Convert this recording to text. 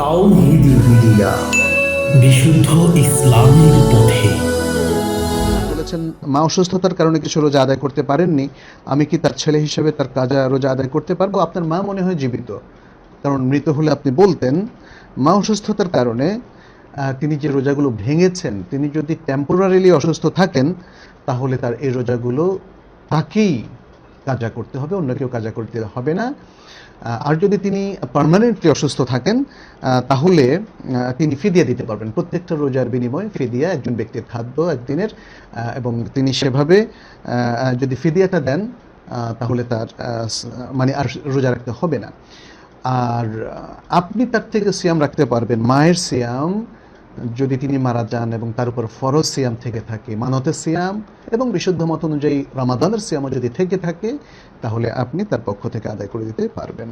তাওহিদি media বিশুদ্ধ ইসলামের পথে। বলেছেন, মা অসুস্থতার কারণে কিছু রোজা আদায় করতে পারেননি। আমি কি তার ছেলে হিসেবে তার কাজা, রোজা আদায় করতে পারব? আপনার মা মনে হয় জীবিত। কারণ মৃত হলে আপনি বলতেন, মা অসুস্থতার কারণে তিনি যে রোজাগুলো ভেঙেছেন, তিনি যদি টেম্পোরারিলি অসুস্থ থাকেন, তাহলে তার এই রোজাগুলো তাকেই কাজা করতে হবে, অন্য কেউ কাজা করতে হবে না। আর যদি তিনি পার্মানেন্টলি অসুস্থ থাকেন তাহলে তিনি ফিদিয়া দিতে পারবেন। প্রত্যেকটা রোজার বিনিময়ে ফিদিয়া একজন ব্যক্তির খাদ্য একদিনের এবং তিনি সেভাবে যদি ফিদিয়াটা দেন তাহলে তার মানে আর রোজা রাখতে হবে না। আর আপনি তার থেকে সিয়াম রাখতে পারবেন। মায়ের সিয়াম যদি তিনি মারা যান এবং তার উপর ফরজ সিয়াম থেকে থাকে মানতের সিয়াম এবং বিশুদ্ধ মত অনুযায়ী রমাদানের সিয়ামও যদি থেকে থাকে, তাহলে আপনি তার পক্ষ থেকে আদায় করে দিতে পারবেন।